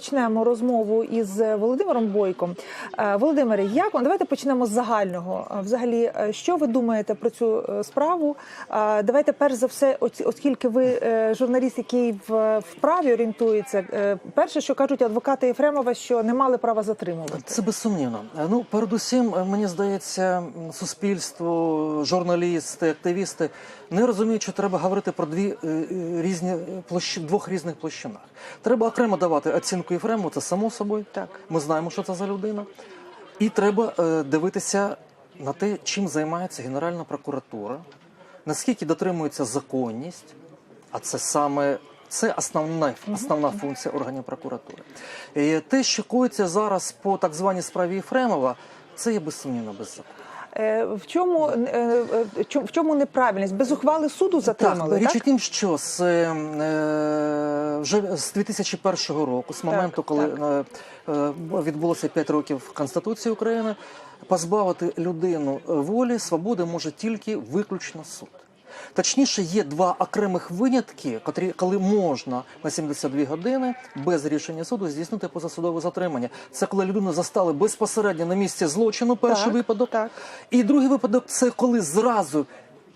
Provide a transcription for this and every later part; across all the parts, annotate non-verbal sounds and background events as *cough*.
почнемо розмову із Володимиром Бойком. Е, Володимире, як? Давайте почнемо з загального. Е, Взагалі, е, що ви думаєте про цю е, справу? Е, Давайте перш за все, оскільки ви е, журналіст, який в в праві орієнтується. е, Перше, що кажуть адвокати Єфремова, що не мали права затримувати. Це безсумнівно. Е, Ну, передусім, е, мені здається, суспільство, журналісти, активісти не розуміють, що треба говорити про дві е, е, різні площі, двох різних площинах. Треба окремо давати оцінку Єфрему, це само собою. Так. Ми знаємо, що це за людина. І треба е, дивитися на те, чим займається Генеральна прокуратура, наскільки дотримується законність, а це саме це основна, основна функція органів прокуратури. І те, що коїться зараз по так званій справі Єфремова, це є безсумнівно беззаконня. Е, В чому е, е, в чому неправильність? Без ухвали суду затримали, так, так? річ у тім, що з, вже з 2001 року, з моменту, коли так. е, е, відбулося 5 років Конституції України, позбавити людину волі, свободи може тільки виключно суд. Точніше, є два окремих винятки, котрі, коли можна на 72 години без рішення суду здійснити позасудове затримання. Це коли людину застали безпосередньо на місці злочину, перший Так, випадок. так. І другий випадок це коли зразу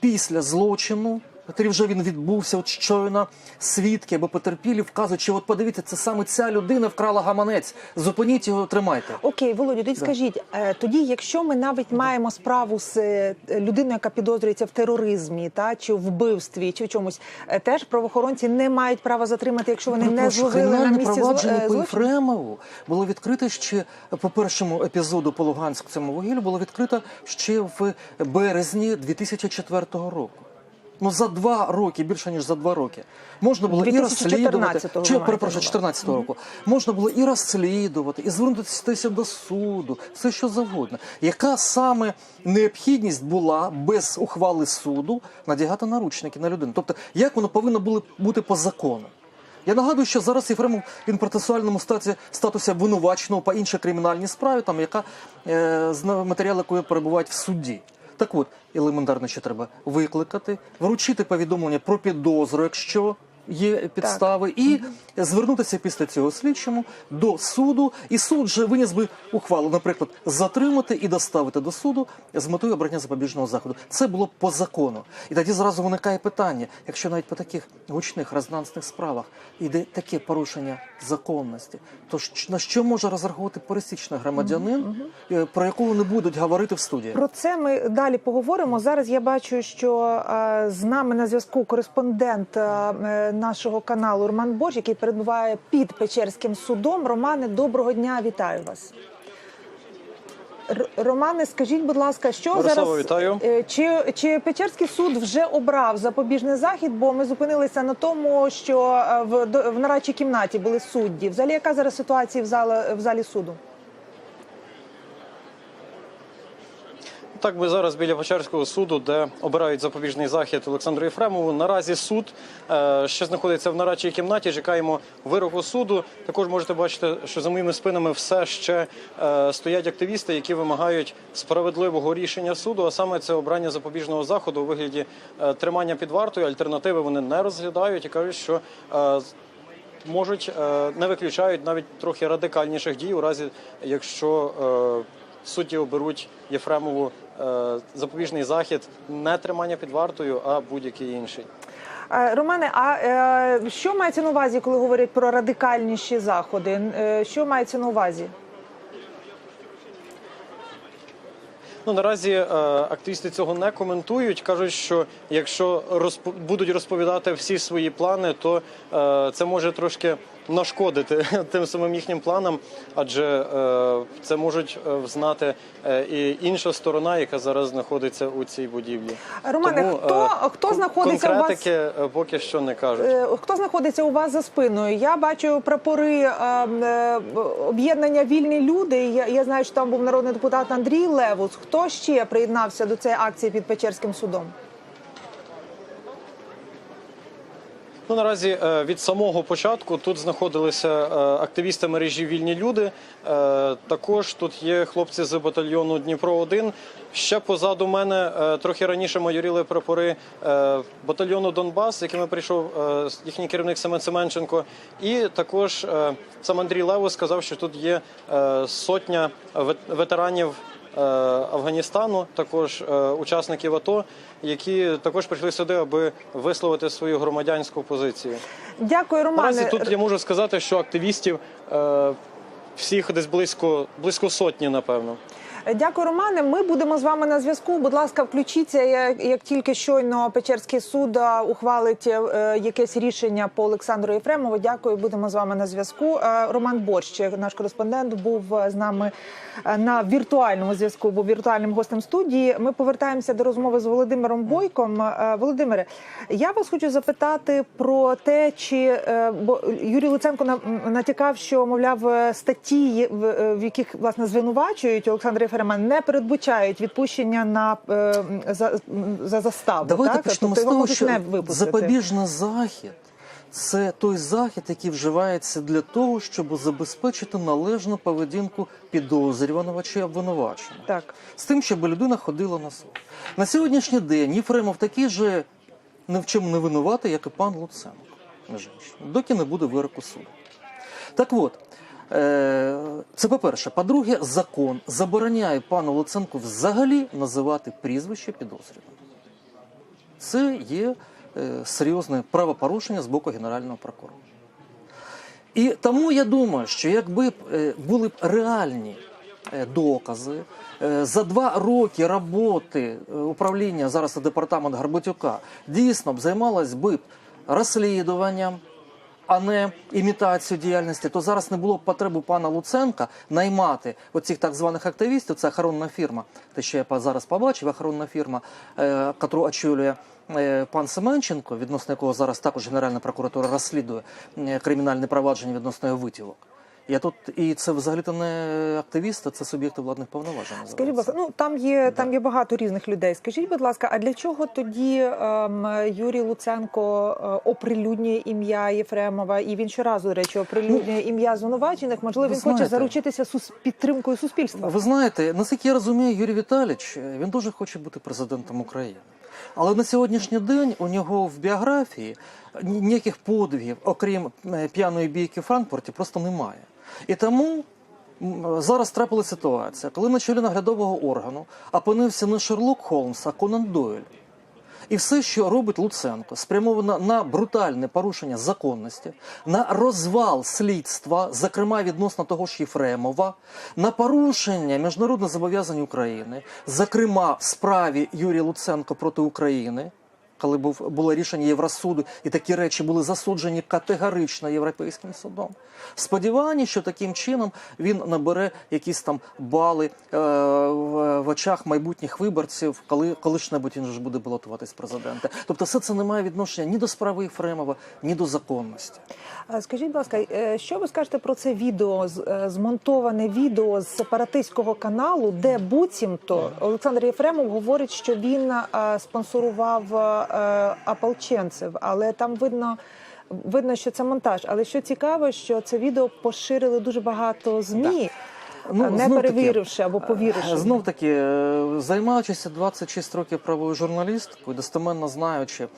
після злочину, вже він відбувся, от щойно свідки або потерпілі вказують, що от подивіться, це саме ця людина вкрала гаманець. Зупиніть його, тримайте. Окей, Володю, тоді скажіть, е, тоді, якщо ми навіть маємо справу з е, людиною, яка підозрюється в тероризмі, та чи в вбивстві, чи в чомусь, е, теж правоохоронці не мають права затримати, якщо вони не Перепрошую, зловили на місці провадження е, по? Єфремову було відкрите ще по першому епізоду по Луганську цьому вугіллю було відкрито ще в березні 2004 року. Ну за два роки, більше ніж за два роки, можна було і розслідувати. Чи перепрошую, на увазі. 14 року. Можна було і розслідувати, і звернутися до суду, все що завгодно. Яка саме необхідність була без ухвали суду надягати наручники на людину? Тобто, як воно повинно було бути по закону? Я нагадую, що зараз Єфремов він в процесуальному статі статусі обвинуваченого по іншій кримінальній справі, там яка е, з матеріали якої перебувають в суді. Так от, елементарно, що треба викликати, вручити повідомлення про підозру, якщо є підстави, і звернутися після цього слідчому до суду, і суд же виніс би ухвалу, наприклад, затримати і доставити до суду з метою обрання запобіжного заходу. Це було б по закону. І тоді зразу виникає питання: якщо навіть по таких гучних резонансних справах йде таке порушення законності, то на що може розраховувати пересічний громадянин, е, про якого не будуть говорити в студії? Про це ми далі поговоримо. Зараз я бачу, що е, з нами на зв'язку кореспондент е, нашого каналу Роман Боч, який перебуває під Печерським судом. Романе, доброго дня, вітаю вас. Р- Романе, скажіть, будь ласка, що Мирослава, зараз вітаю. Е, чи, чи Печерський суд вже обрав запобіжний захід? Бо ми зупинилися на тому, що е, в, в нарадчій кімнаті були судді. Взагалі, яка зараз ситуація в залі, в залі суду? Так, ми зараз біля Печерського суду, де обирають запобіжний захід Олександру Єфремову. Наразі суд е, ще знаходиться в нарадчій кімнаті. Чекаємо вироку суду. Також можете бачити, що за моїми спинами все ще е, стоять активісти, які вимагають справедливого рішення суду. А саме це обрання запобіжного заходу у вигляді е, тримання під вартою. Альтернативи вони не розглядають і кажуть, що можуть не виключають навіть трохи радикальніших дій у разі, якщо судді оберуть Єфремову запобіжний захід не тримання під вартою, а будь-який інший. Е, Романе, а е, що мається на увазі, коли говорять про радикальніші заходи? Е, що мається на увазі? Ну наразі е, активісти цього не коментують. кажуть, що якщо розп... будуть розповідати всі свої плани, то е, це може трошки нашкодити *laughs* тим самим їхнім планам, адже е, це можуть е, взнати е, і інша сторона, яка зараз знаходиться у цій будівлі. Романе, Тому, хто- хто знаходиться у вас- конкретики поки що не кажуть. Хто знаходиться у вас за спиною? Я бачу прапори об'єднання вільні люди. Я, я знаю, що там був народний депутат Андрій Левус. Хто ще приєднався до цієї акції під Печерським судом? Ну наразі е, від самого початку тут знаходилися е, активісти мережі Вільні люди. Е, Також тут є хлопці з батальйону Дніпро 1 Ще позаду мене трохи раніше майоріли прапори батальйону Донбас, якими прийшов їхній керівник Семен Семенченко. І також сам Андрій Лево сказав, що тут є сотня вет- ветеранів Афганістану, також е, учасників АТО, які також прийшли сюди, аби висловити свою громадянську позицію. Дякую, Наразі Романе. тут я можу сказати, що активістів е, всіх десь близько близько сотні, напевно. Дякую, Романе. Ми будемо з вами на зв'язку. Будь ласка, включіться. Як, тільки щойно Печерський суд е, ухвалить е, якесь рішення по Олександру Єфремову. Дякую, будемо з вами на зв'язку. Е, Роман Борщ, наш кореспондент, був з нами на віртуальному зв'язку. Був віртуальним гостем студії. Ми повертаємося до розмови з Володимиром Бойком. Володимире, я вас хочу запитати про те, чи бо Юрій Луценко на- натякав, що мовляв статті, в, яких власне звинувачують Олександра Єфрема, не передбачають відпущення на е, за, за заставу. Давайте так? почнемо тобто з того, що не запобіжний захід це той захід, який вживається для того, щоб забезпечити належну поведінку підозрюваного чи обвинуваченого. Так. З тим, щоб людина ходила на суд. На сьогоднішній день Єфремов такий же ні в чому не винуватий, як і пан Луценко, між іншим, доки не буде вироку суду. Так от, це по-перше. По-друге, закон забороняє пану Луценку взагалі називати прізвище підозрюваного. Це є е, серйозне правопорушення з боку Генерального прокурора. І тому я думаю, що якби е, були б реальні е, докази е, за два роки роботи е, управління зараз департамент Гарбатюка дійсно б займалось би розслідуванням, а не імітацію діяльності, то зараз не було б потреби пана Луценка наймати оцих так званих активістів. Це охоронна фірма. Те, що я зараз побачив, охоронна фірма, е, яку очолює е, пан Семенченко, відносно якого зараз також Генеральна прокуратура розслідує е, кримінальне провадження відносно його витівок. Я тут і це взагалі-то не активісти, це суб'єкти владних повноважень. Скажіть, будь ласка, ну там є там є багато різних людей. Скажіть, будь ласка, а для чого тоді ем, Юрій Луценко е, оприлюднює ім'я Єфремова? І він щоразу, до речі, оприлюднює ім'я звинувачених? Можливо, ви він хоче заручитися сус... підтримкою суспільства. Ви знаєте, наскільки я розумію, Юрій Віталійович, е, він дуже хоче бути президентом України. Але на сьогоднішній день у нього в біографії ніяких подвигів, окрім е, п'яної бійки в Франкфурті, просто немає. І тому зараз трапилася ситуація, коли на чолі наглядового органу опинився не Шерлок Холмс, а Конан Дойль. І все, що робить Луценко, спрямовано на брутальне порушення законності, на розвал слідства, зокрема відносно того ж Єфремова, на порушення міжнародних зобов'язань України, зокрема в справі Юрія Луценко проти України. Коли був було рішення Євросуду, і такі речі були засуджені категорично європейським судом. В сподіванні, що таким чином він набере якісь там бали е, в, очах майбутніх виборців, коли коли-небудь він ж буде балотуватись в президенти. Тобто, все це не має відношення ні до справи Єфремова, ні до законності. Скажіть, будь ласка, е, що ви скажете про це відео е, змонтоване відео з сепаратистського каналу, де буцімто Олександр Єфремов говорить, що він е, спонсорував ополченців, але там видно. Видно, що це монтаж, але що цікаво, що це відео поширили дуже багато змі, Ну, не перевіривши або повіривши. Знов таки, е, займаючися 26 років правою журналісткою, достеменно знаючи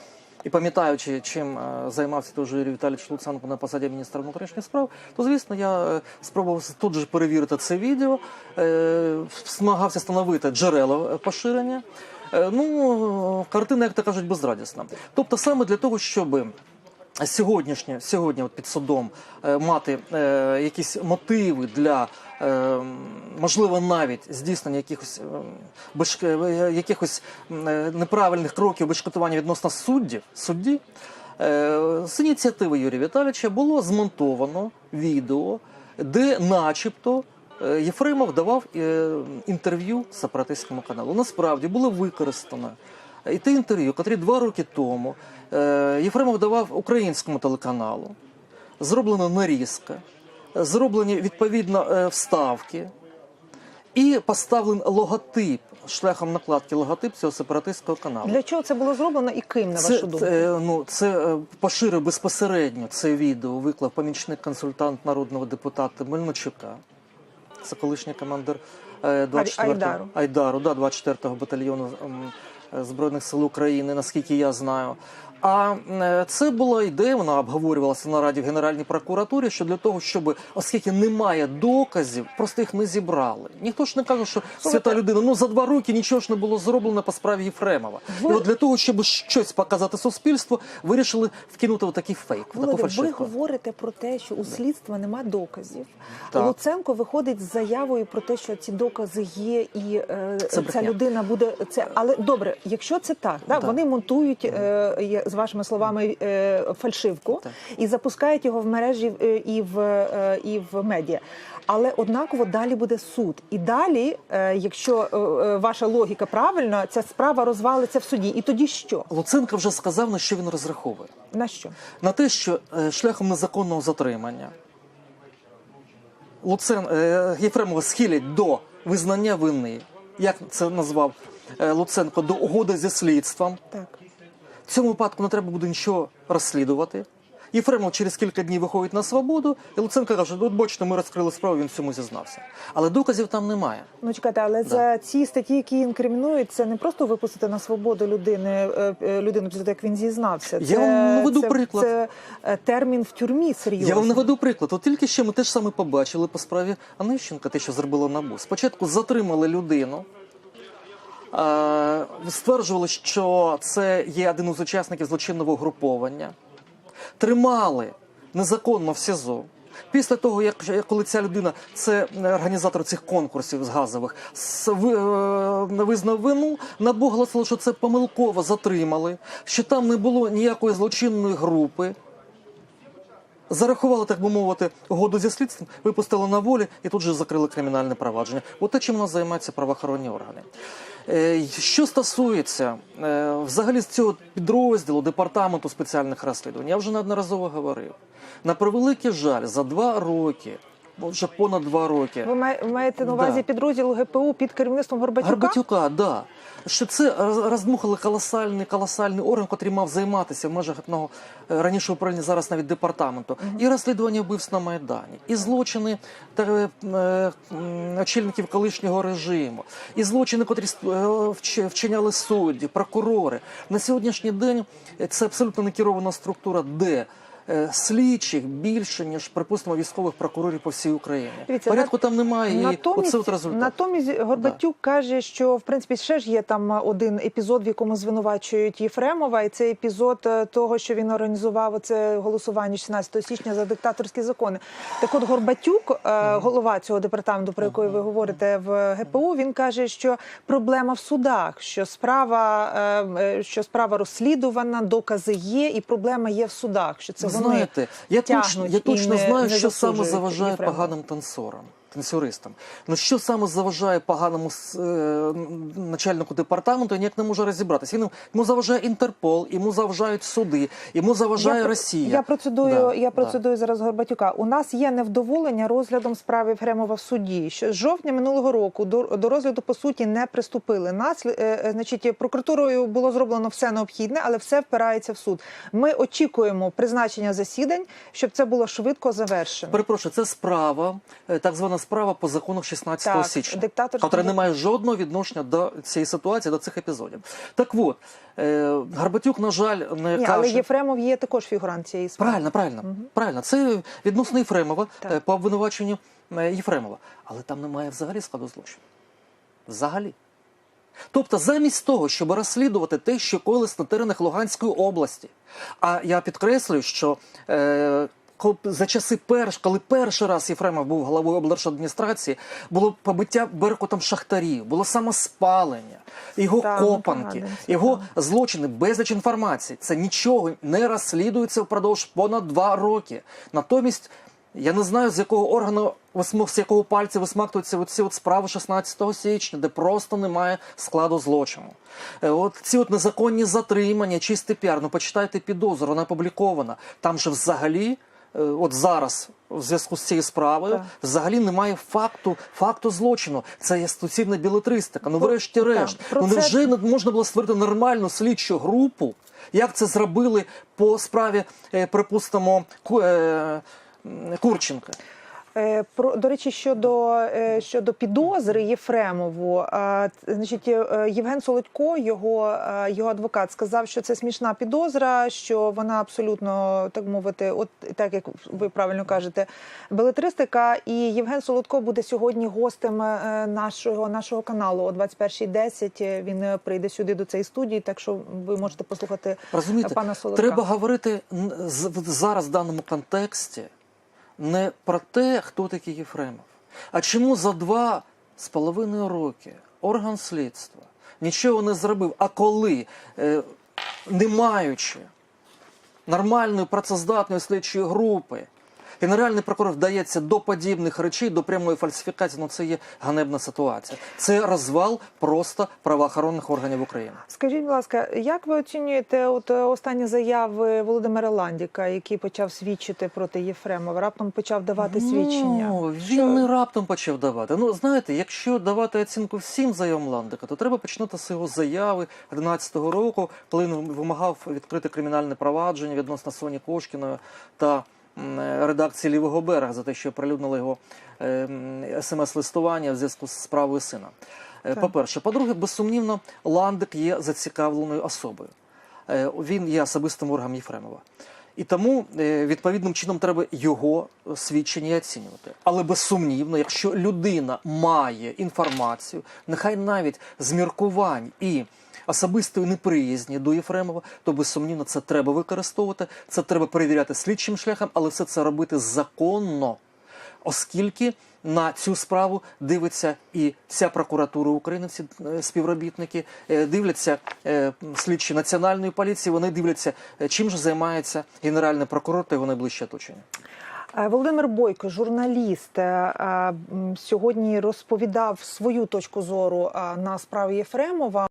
і пам'ятаючи, чим е, займався той же Юрій Віталійович Луценко на посаді міністра внутрішніх справ, то звісно я е, спробував тут же перевірити це відео, е, намагався встановити джерела е, поширення. Е, Ну, картина, як то кажуть, безрадісна. Тобто, саме для того, щоби сьогоднішнє, сьогодні от під судом е, мати е, якісь мотиви для, е, можливо, навіть здійснення якихось, бешк- якихось неправильних кроків безшкотування відносно суддів, судді, з ініціативи Юрія Віталійовича було змонтовано відео, де начебто Єфремов давав е, інтерв'ю сепаратистському каналу. Насправді було використано і те інтерв'ю, котрі два роки тому е, Єфремов давав українському телеканалу. Зроблена нарізка, зроблені відповідно е, вставки. і поставлений логотип шляхом накладки логотип цього сепаратистського каналу. Для чого це було зроблено і ким, на Це, вашу думку? це, ну, це е, поширив безпосередньо це відео, виклав помічник консультант народного депутата Мельничука. Це колишній командир е, 24-го Айдару. Айдару, да, 24-го батальйону е, Збройних сил України, наскільки я знаю. А е, це була ідея, вона обговорювалася на раді в Генеральній прокуратурі, що для того, щоб, оскільки немає доказів, просто їх не зібрали. Ніхто ж не каже, що свята людина, ну за два роки нічого ж не було зроблено по справі Єфремова. І от для того, щоб щось показати суспільству, вирішили вкинути отакий фейк, Володя, ви говорите про те, що у слідства нема доказів. Так. Луценко виходить з заявою про те, що ці докази є, і е, ця людина буде це. Але добре, якщо це так, да, Так. вони монтують е, з вашими словами е, фальшивку Так. і запускають його в мережі е, і в е, і в медіа. Але однаково далі буде суд. І далі, якщо ваша логіка правильна, ця справа розвалиться в суді. І тоді що? Луценко вже сказав, на що він розраховує. На що? на те, що шляхом незаконного затримання Луцен Єфремова схилять до визнання вини, як це назвав Луценко, до угоди зі слідством. Так. В цьому випадку не треба буде нічого розслідувати. Єфремов через кілька днів виходить на свободу, і Луценко каже: от бачите, ми розкрили справу, він в цьому зізнався. Але доказів там немає. Ну чекайте, але за ці статті, які інкримінують, це не просто випустити на свободу людини е, е, людину як він зізнався. Я Це, вам наведу це, приклад. Це е, термін в тюрмі серйозно. Я вам наведу приклад. От тільки що ми теж саме побачили по справі Анищенка, те, що зробило НАБУ. Спочатку затримали людину. Е, Стверджували, що це є один із учасників злочинного угруповання. Тримали незаконно в СІЗО. Після того, як коли ця людина, це організатор цих конкурсів з газових, е, визнав вину, НАБУ оголосило, що це помилково затримали, що там не було ніякої злочинної групи. Зарахували, так би мовити, угоду зі слідством, випустили на волі і тут же закрили кримінальне провадження. От те, чим у нас займаються правоохоронні органи. Е, Що стосується е, взагалі з цього підрозділу департаменту спеціальних розслідувань, я вже неодноразово говорив. На превеликий жаль, за два роки, бо вже понад два роки. Ви має- маєте на увазі Да. підрозділ ГПУ під керівництвом Горбатюка? Горбатюка, да. Що це роз- роздмухали колосальний, колосальний орган, який мав займатися в межах одного е, раніше управління, зараз навіть департаменту, і розслідування вбивств на Майдані, і злочини та, е, е, очільників колишнього режиму, і злочини, котрі е, вчиняли судді, прокурори. На сьогоднішній день це абсолютно некерована структура, де слідчих більше, ніж, припустимо, військових прокурорів по всій Україні. Дивіться, Порядку на- там немає, і Натомість, оце от результат. натомість Горбатюк каже, що в принципі ще ж є там один епізод, в якому звинувачують Єфремова, і це епізод е, того, що він організував це голосування 16 січня за диктаторські закони. Так от Горбатюк, е, голова цього департаменту, про який ви говорите в ГПУ, він каже, що проблема в судах, що справа, е, е, що справа розслідувана, докази є, і проблема є в судах. Що це Знаєте, я точно, я точно знаю, що саме заважає поганим танцорам, танцюристам. Ну що саме заважає поганому е, начальнику департаменту, ніяк не можу розібратися. Він йому заважає Інтерпол, йому заважають суди, йому заважає я, Росія. Я процедую, Да, я да. процедую зараз Горбатюка. У нас є невдоволення розглядом справи Єфремова в суді. Що з жовтня минулого року до, до розгляду по суті не приступили. Нас, е, е, значить, прокуратурою було зроблено все необхідне, але все впирається в суд. Ми очікуємо призначення засідань, щоб це було швидко завершено. Перепрошую, це справа, е, так звана справа по закону 16 Так, січня, диктаторському- яка не має жодного відношення до цієї ситуації, до цих епізодів. Так от, е, Гарбатюк, на жаль, не Ні, каже... але Єфремов є також фігурант цієї справи. Правильно, правильно, правильно. Це відносно Єфремова Так. е, по обвинуваченню е, Єфремова. Але там немає взагалі складу злочину. Взагалі. Тобто, замість того, щоб розслідувати те, що коїлось на теренах Луганської області. А я підкреслюю, що е, коли- за часи перш, коли перший раз Єфремов був головою облдержадміністрації, було побиття беркутом шахтарів, було самоспалення, його Так, ми копанки, це, його так. злочини, безліч інформації. Це нічого не розслідується впродовж понад два роки. Натомість. Я не знаю, з якого органу з якого пальця висмактуються оці от справи 16 січня, де просто немає складу злочину. Е, От ці от незаконні затримання, чистий піар. Ну почитайте підозру, вона опублікована. Там же взагалі от зараз в зв'язку з цією справою Так. взагалі немає факту, факту злочину. Це є суцільна білетристика. Ну, врешті-решт, ну це- невже не можна було створити нормальну слідчу групу? Як це зробили по справі, е, припустимо, е, Курченка? Е, Про до речі, щодо е, щодо підозри Єфремову, значить, е, Євген Солодько, його його адвокат, сказав, що це смішна підозра, що вона абсолютно так мовити, от так як ви правильно кажете, белетристика. І Євген Солодько буде сьогодні гостем нашого нашого каналу о 21.10. Він прийде сюди до цієї студії, так що ви можете послухати Розумієте, пана Солодка. треба говорити зараз в даному контексті не про те, хто такий Єфремов, а чому за два з половиною роки орган слідства нічого не зробив, а коли, е, не маючи нормальної працездатної слідчої групи, Генеральний прокурор вдається до подібних речей, до прямої фальсифікації. Ну це є ганебна ситуація. Це розвал просто правоохоронних органів України. Скажіть, будь ласка, як ви оцінюєте от е, останні заяви Володимира Ландіка, який почав свідчити проти Єфремова, раптом почав давати свідчення? Ну, він Що- не раптом почав давати. Ну, знаєте, якщо давати оцінку всім заявам Ландика, то треба починати з його заяви 11-го року, коли він вимагав відкрити кримінальне провадження відносно Соні Кошкіної та редакції Лівого берега за те, що прилюднили його е, смс-листування в зв'язку з справою сина. Е, По-перше, по-друге, безсумнівно, Ландик є зацікавленою особою. Е, Він є особистим органом Єфремова. І тому е, відповідним чином треба його свідчення і оцінювати. Але безсумнівно, якщо людина має інформацію, нехай навіть з міркувань і особистої неприязні до Єфремова, то безсумнівно це треба використовувати, це треба перевіряти слідчим шляхом, але все це робити законно оскільки на цю справу дивиться і вся прокуратура України, всі е, співробітники, е, дивляться е, слідчі національної поліції. Вони дивляться, чим же займається генеральний прокурор та його найближче оточення. Володимир Бойко, журналіст, сьогодні розповідав свою точку зору на справі Єфремова.